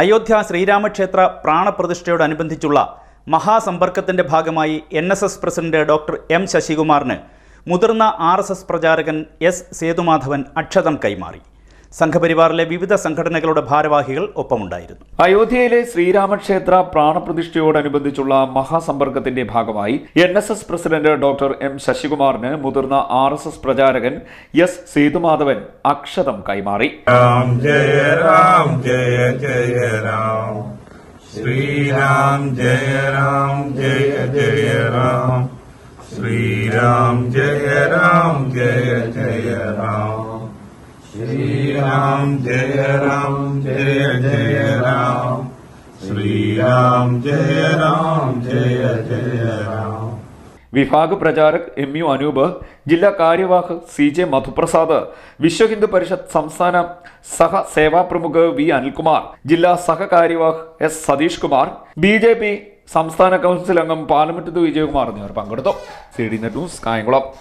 അയോധ്യ ശ്രീരാമക്ഷേത്ര പ്രാണപ്രതിഷ്ഠയോടനുബന്ധിച്ചുള്ള മഹാസമ്പർക്കത്തിന്റെ ഭാഗമായി N S S president doctor M ശശികുമാറിന് മുതിർന്ന ആർ എസ് എസ് പ്രചാരകൻ എസ് സേതുമാധവൻ അക്ഷതം കൈമാറി. സംഘപരിവാറിലെ വിവിധ സംഘടനകളുടെ ഭാരവാഹികൾ ഒപ്പമുണ്ടായിരുന്നു. അയോധ്യയിലെ ശ്രീരാമക്ഷേത്ര പ്രാണപ്രതിഷ്ഠയോടനുബന്ധിച്ചുള്ള മഹാസമ്പർക്കത്തിന്റെ ഭാഗമായി N S S president doctor M ശശികുമാറിന് മുതിർന്ന ആർ എസ് എസ് പ്രചാരകൻ എസ് സേതുമാധവൻ അക്ഷതം കൈമാറി. ജയ രാം ജയ ജയ രാം. ശ്രീരാം ജയ രാം ജയ ജയ രാം. ശ്രീരാം ജയ രാം ജയ ജയ രാം. जय जय राम श्री राम जय राम जय जय राम श्री राम जय राम जय जय राम വിഭാഗ് പ്രചാരക് എം യു അനൂപ് ജില്ലാ കാര്യവാഹക് സി ജെ മധുപ്രസാദ് വിശ്വ ഹിന്ദു പരിഷത്ത് സംസ്ഥാന സഹ സേവാ പ്രമുഖ് വി അനിൽകുമാർ ജില്ലാ സഹകാര്യവാഹ് S Satheesh Kumar B J P സംസ്ഥാന കൗൺസിൽ അംഗം പാലമറ്റത്ത് വിജയകുമാർ എന്നിവർ പങ്കെടുത്തു C D net news Kayamkulam